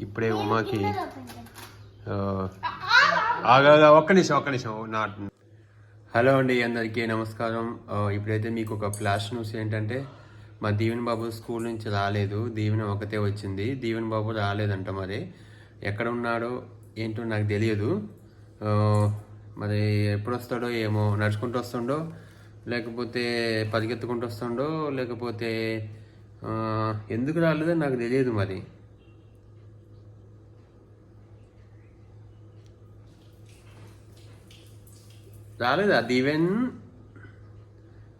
ఇప్పుడే ఉమాకి ఆ, ఆగాగా ఒక్క నిమిషం ఒక్క నిమిషం నా హలో అండి అందరికీ నమస్కారం. ఇప్పుడైతే మీకు ఒక ఫ్లాష్ న్యూస్ ఏంటంటే మా దీవెన్ బాబు స్కూల్ నుంచి రాలేదు దీవెన ఒకతే వచ్చింది. దీవెన్ బాబు రాలేదంట మరి. ఎక్కడ ఉన్నాడో ఏంటో నాకు తెలియదు. మరి ఎప్పుడు వస్తాడో ఏమో నడుచుకుంటూ వస్తుండో లేకపోతే పరిగెత్తుకుంటూ వస్తుండో లేకపోతే ఎందుకు రాలేదో నాకు తెలియదు మరి. రాలేదా? దీవెన్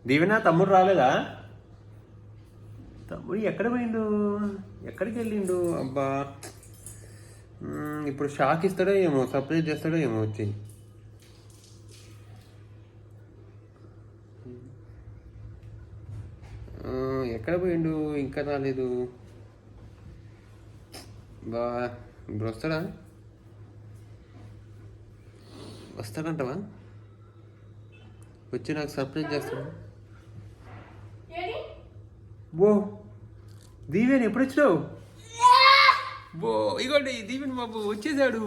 దీవెనా తమ్ముడు రాలేదా? తమ్ముడు ఎక్కడ పోయిండు? ఎక్కడికి వెళ్ళిండు? అబ్బా. ఇప్పుడు షాక్ ఇస్తాడో ఏమో సర్ప్రైజ్ చేస్తాడో ఏమో వచ్చి. ఎక్కడ పోయిండు? ఇంకా రాలేదు. బా ఇప్పుడు వస్తాడా? వస్తాడంటవా? వచ్చి నాకు సర్ప్రైజ్ చేస్తాడు బో దీవెన్ ఎప్పుడు వచ్చినావు? బో ఇగోండి దీవెన్ బాబు వచ్చేసాడు.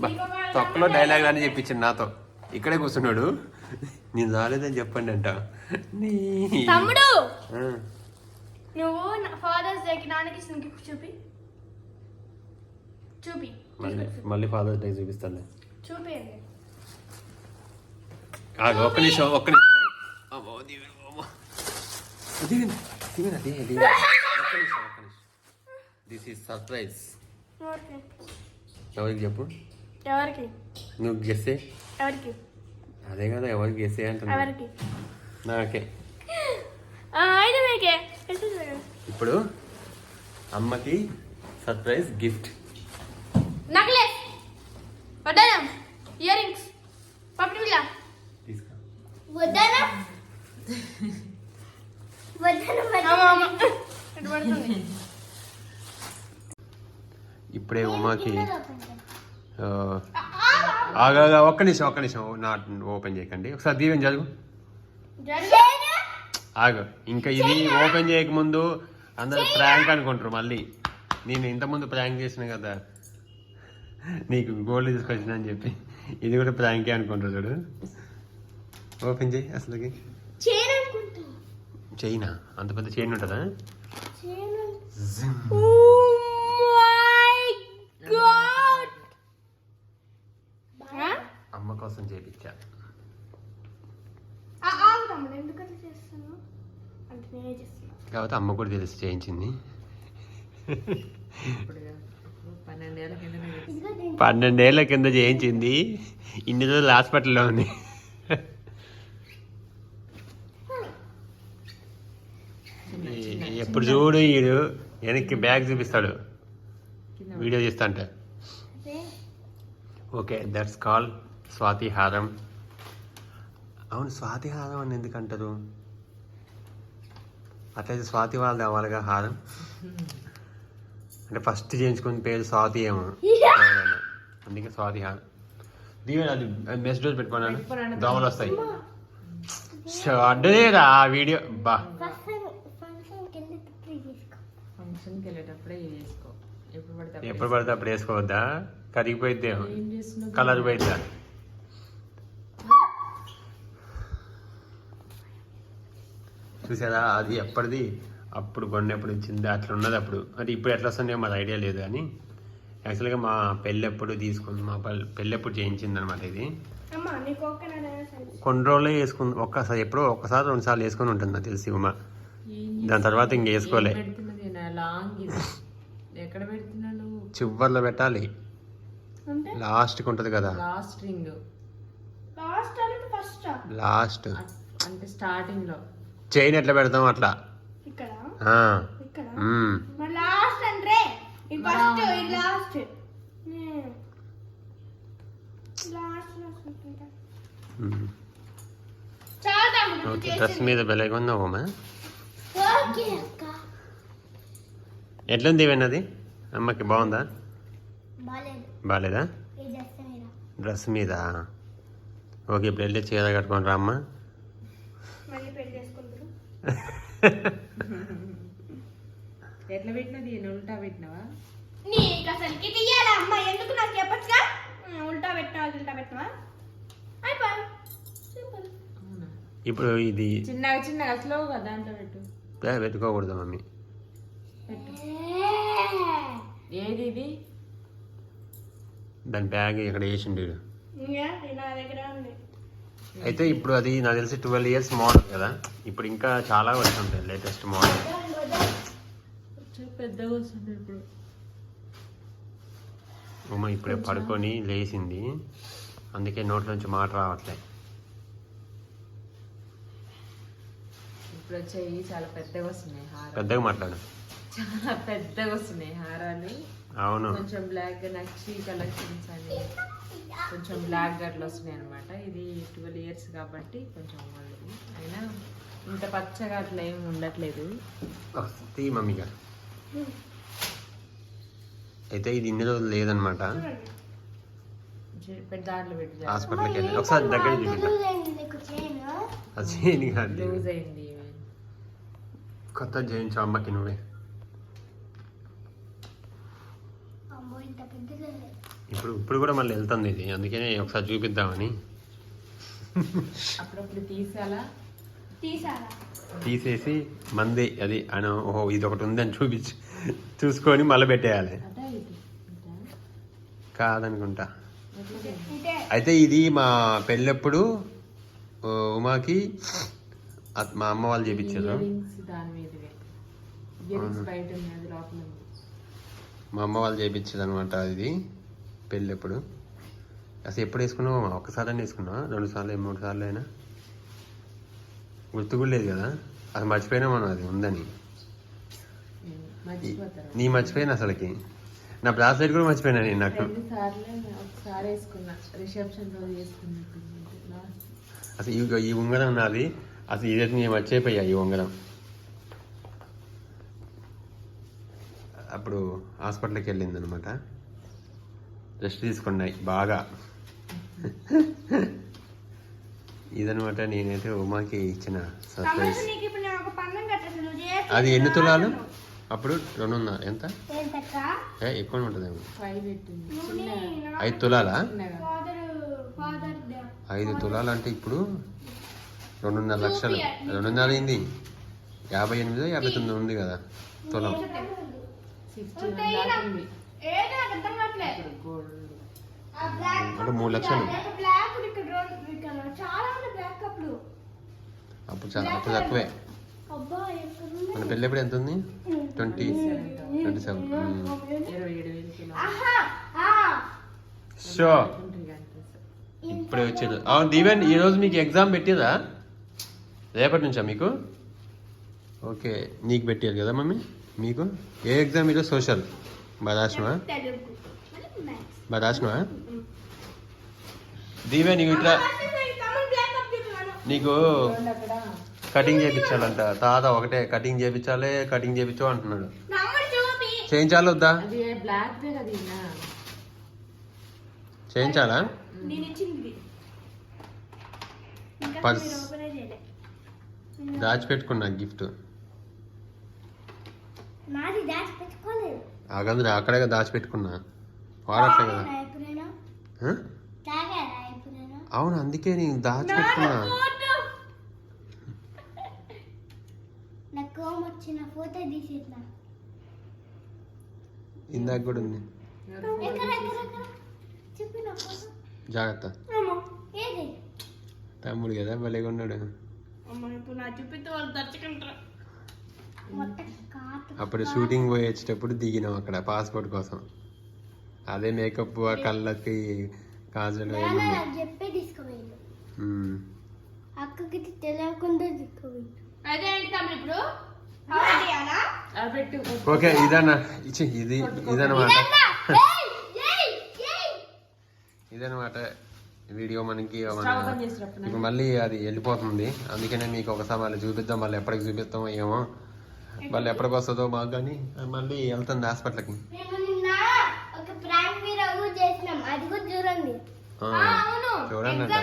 బా, తొక్కలో డైలాగ్ అని చెప్పించాడు నాతో. ఇక్కడే కూర్చున్నాడు. నేను రాలేదని చెప్పండి అంట. నీ- తమ్ముడు! నువ్వు ఫాదర్స్ డేకి నాన్నకి ఇచ్చిన గిఫ్ట్ చూపి. చూపి. మళ్ళీ మళ్ళీ ఫాదర్స్ డే చూపిస్తాను చూపియండి ఆగు, ఒక్క నిమిషం ఒక్క నిమిషం. అమ్మో, దీవెన, అమ్మో. దీవెన, దీవెన, అదే, దీవెన. ఒక్క నిమిషం ఒక్క నిమిషం. దిస్ ఈజ్ సర్ప్రైజ్ ఎవరికి? ఎవరికి చెప్పు? ఎవరికి? నువ్వు గెస్సే ఎవరికి? అదే కదా ఎవరికి గెస్సే అంటున్నా. ఎవరికి? నాకే. ఇప్పుడు అమ్మకి surprise gift necklace ear rings ఇప్పుడే ఉమాకి ఆ, ఆగాగా ఒక్క నిమిషం ఒక్క నిమిషం నా ఓపెన్ చేయకండి. ఒకసారి దీవెన చదువు. ఆగు ఇంకా ఇది ఓపెన్ చేయకముందు అందరూ ప్రాంక్ అనుకుంటారు మళ్ళీ. నేను ఇంతకుముందు ప్రాంక్ చేసిన కదా. నీకు గోల్డ్ తీసుకొచ్చిన అని చెప్పి. ఇది కూడా ప్రాంకే అనుకుంటారు చూడు. ఓపెన్ చేయి అసలుకి. చైనా అంత పెద్ద చైన్ ఉంటుందా చైన్ Oh my god! అమ్మ కోసం చేపించా. కాబట్టి అమ్మ కూడా తెలిసి చేయించింది. పన్నెండేళ్ళ కింద చేయించింది. ఇన్ని రోజులు హాస్పిటల్లో ఉంది. ఎప్పుడు చూడు ఈడు. వెనక్కి బ్యాగ్ చూపిస్తాడు. వీడియో చేస్తా అంటే. Okay that's call. స్వాతి హారం అవును స్వాతి హారం అని ఎందుకు అంటారు అట్లయితే స్వాతి వాళ్ళు కావాలిగా హారం. అంటే ఫస్ట్ చేయించుకున్న పేరు స్వాతి ఏమో. అందుకే స్వాతి హారం దీవెన అది మెస్ డోర్ పెట్టుకున్నాను దోమలు వస్తాయి. అడ్డలేరా ఆ వీడియో. బా. ఫంక్షన్కి వెళ్ళేటప్పుడే ఎప్పుడు పడితే అప్పుడు వేసుకోవద్దా? కరిగిపోయిద్ది కలర్ పోయిద్దా? చూసారా? అది ఎప్పటిది? అప్పుడు కొన్నప్పుడు ఇచ్చింది అట్లా ఉన్నది అప్పుడు. అది ఇప్పుడు ఎట్లా వస్తుందో మాది ఐడియా లేదు కానీ యాక్చువల్గా మా పెళ్ళెప్పుడు తీసుకుంది మా పెళ్ళి పెళ్ళెప్పుడు చేయించింది అనమాట ఇది కొన్ని రోజులే వేసుకుంది ఒక్కసారి ఎప్పుడో ఒక్కసారి రెండు సార్లు వేసుకొని ఉంటుంది నాకు తెలిసి ఉమా. దాని తర్వాత ఇంక వేసుకోలే. చివర్లో పెట్టాలి. అంటే? లాస్ట్కి ఉంటుంది కదా. Last ring. లాస్ట్ అంటే ఫస్ట్ చైన్ ఎట్లా పెడతాం అట్లా? ఓకే డ్రెస్ మీద బెలగా ఉందా ఎట్లుంది ఇవన్నది అమ్మకి బాగుందా? బాగాలేదా డ్రెస్ మీద. ఓకే ఇప్పుడు వెళ్ళి చీర కట్టుకొని రా అమ్మ. ఎట్లా పెట్టినది ఉల్టా పెట్టినావా? నీకు అసలుకి తీయాలా? అమ్మ ఎందుకు నాకు చెప్పచ్చుగా? ఉల్టా పెట్టినా ఉల్టా పెట్టినా అయిపోయి సింపుల్. ఇప్పుడు ఇది చిన్నగా చిన్నగా స్లోగా దాంట్లో పెట్టు. పెట్టుకోకూడదు మమ్మీ. పెట్టు. ఏది ఇది? దాని బ్యాగ్ ఇక్కడ వేసిండు నా దగ్గర ఉంది. అయితే ఇప్పుడు అది నాకు తెలిసి ట్వెల్వ్ ఇయర్స్ మోడల్ కదా. ఇప్పుడు ఇంకా చాలా వచ్చి ఉంటాయి లేటెస్ట్ మోడల్. పెద్దగా వస్తుంది ఇప్పుడు. ఉమ్మ ఇప్పుడే పడుకొని లేచింది. అందుకే నోట్ల నుంచి మాట రావట్లే. ఇప్పుడు వచ్చాయి చాలా పెద్దగా వస్తున్నాయి హారాలు. పెద్దగా మాట్లాడు. చాలా పెద్దగా వస్తున్నాయి హారాలు. అవును. కొంచెం బ్లాక్ నచ్చి కలెక్షన్స్ అని. కొంచెం బ్లాక్గా అట్లా వస్తున్నాయి అనమాట ఇది ట్వెల్వ్ ఇయర్స్ కాబట్టి కొంచెం వాళ్ళది అయినా ఇంత పచ్చగా అట్లా ఏమి ఉండట్లేదు. మమ్మీగా అయితే ఇది ఇన్ని రోజులు లేదనమాట దాంట్లో పెట్టి హాస్పిటల్కి వెళ్ళి ఒకసారి దగ్గర అది లూజ్ అయింది. కొత్త చేయించు అమ్మకి నువ్వే అమ్మో ఇంత పెద్దగా ఇప్పుడు ఇప్పుడు కూడా మళ్ళీ వెళ్తుంది ఇది. అందుకనే ఒకసారి చూపిద్దామని. అప్పుడప్పుడు తీసేలా? తీసారా తీసేసి మంది అది అని ఓహో ఇది ఒకటి ఉందని చూపించి చూసుకొని మళ్ళీ పెట్టేయాలి? కాదనుకుంటా. అయితే ఇది మా పెళ్ళప్పుడు ఉమాకి మా అమ్మ వాళ్ళు చేపించారు మా అమ్మ వాళ్ళు చేపించారు అనమాట ఇది పెళ్ళప్పుడు అసలు ఎప్పుడు వేసుకున్నావు? ఒక్కసారి అని వేసుకున్నావా? రెండు సార్లు మూడు సార్లు అయినా? గుర్తు కూడా లేదు కదా. అది మర్చిపోయినా మనం అది ఉందని. నీ మర్చిపోయినా అసలుకి? నా బ్రాస్లెట్ కూడా మర్చిపోయినా నేను నాకు. వేసుకున్నా. అసలు ఈ ఉంగరం నాది. అసలు ఇదైతే నేను మర్చిపోయా ఈ ఉంగరం. అప్పుడు హాస్పిటల్కి వెళ్ళింది అనమాట రెస్ట్ తీసుకున్నాయి బాగా. ఇదనమాట నేనైతే ఉమాకి ఇచ్చిన సర్ప్రైజ్. అది ఎన్ని తులాలు? అప్పుడు రెండున్నర ఎంత? ఏంటక్క ఏ ఎక్కువ ఉంటుందేమో. చిన్నగా ఐదు తులాలా? ఐదు తులాలు అంటే ఇప్పుడు రెండున్నర లక్షలు. రెండున్నర అయింది. యాభై ఎనిమిది యాభై తొమ్మిది ఉంది కదా తులం. అంటే మూడు లక్షలు. అప్పుడు అప్పుడు చాలా అప్పుడు తక్కువే? మన పెళ్ళి ఎప్పుడు ఎంత ఉంది? ట్వంటీ. Twenty seven. షో. ఇప్పుడే వచ్చేది. అవును దీవెన్ ఈరోజు మీకు ఎగ్జామ్ పెట్టిరా రేపటి నుంచా మీకు? ఓకే నీకు పెట్టారు కదా మమ్మీ? మీకు? ఏ ఎగ్జామ్ ఈరోజు? సోషల్. బాగా రాసినవా బాగా దీవెన్ నీకు ఇట్లా నీకు కటింగ్ చేయించాలంట తాత ఒకటే కటింగ్ చేయించాలి కటింగ్ చేయించు అంటున్నాడు. చేయించాలి వద్దా. చేయించాలా? ఇది. దాచిపెట్టుకున్నా గిఫ్ట్. నాది దాచి పెట్టుకోలేదు ఆగందులో అక్కడే దాచిపెట్టుకున్నా. వాడట్లే కదా. అవును అందుకే నేను దాచిపెట్టుకున్నా. ఇందాక కూడా ఉంది. జాగ్రత్త. అమ్మో ఏది? తమ్ముడు కదా భలేగా ఉన్నాడు ఇప్పుడు నా చూపితే వాళ్ళు దర్చుకుంటారు అప్పుడు షూటింగ్ పోయి వచ్చేటప్పుడు దిగినాం అక్కడ పాస్పోర్ట్ కోసం. అదే మేకప్ ఆ కళ్ళకి కాజల్ చెప్పే తీసుకుపోయిండు. అక్కకి తెలియకుండా తీసుకుపోయిండు. అదే ఇప్పుడు? ఓకే ఇదన్నా ఇచ్చి ఇది ఇదన్నమాట. ఇదన్నమాట వీడియో మనకి మళ్ళీ అది వెళ్ళిపోతుంది. అందుకనే మీకు ఒకసారి మళ్ళీ చూపిద్దాం మళ్ళీ ఎప్పటికి చూపిస్తామో ఏమో. మళ్ళీ ఎప్పటికి వస్తుందో మాకు కానీ మళ్ళీ వెళ్తుంది హాస్పిటల్కి. చూడండి.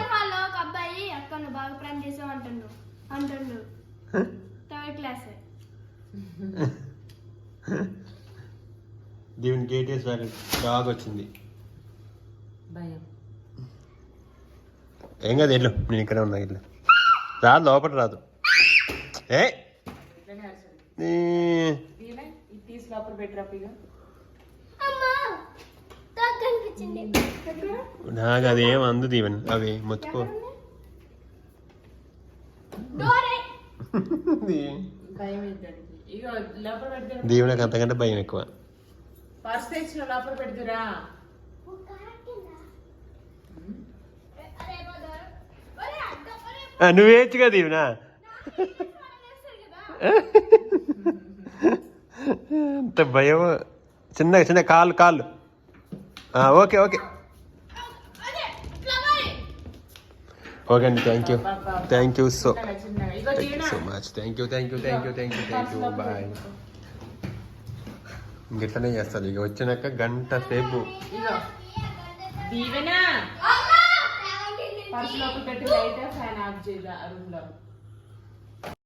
దీవెన్ గేట్ వేసి డాగ్ వచ్చింది. ఏం కాదు వెళ్ళు నేను ఇక్కడే ఉన్నా ఇల్లు. రాదు లోపల రాదు. ఏ ఇట్లనే అరిచాడు. నీ- దీవెన ఇది తీసి లోపల పెట్టరా నాకు అదేం అందు దీవెన్ అవి మొత్తుకో దీవెనకు అంతకంటే భయం ఎక్కువ లోపల పెడతారా నువ్వేచ్చుగా దీవెనా అంత భయం చిన్న చిన్న కాళ్ళు కాళ్ళు ఆ, ఓకే ఓకే అదే ఫ్లవర్ ఓకే అండి thank you thank you so చిన్నగా చిన్నగా ఇగో దీవెన so much thank you thank you thank you thank you thank you bye ఇంకెట్లనే చేస్తుంది ఇక వచ్చినాక గంట సేపు ఇగో దీవెన అమ్మా పర్స్ లోపల పెట్టి లైట్ ఫ్యాన్ ఆఫ్ చేయాలి రూమ్ లో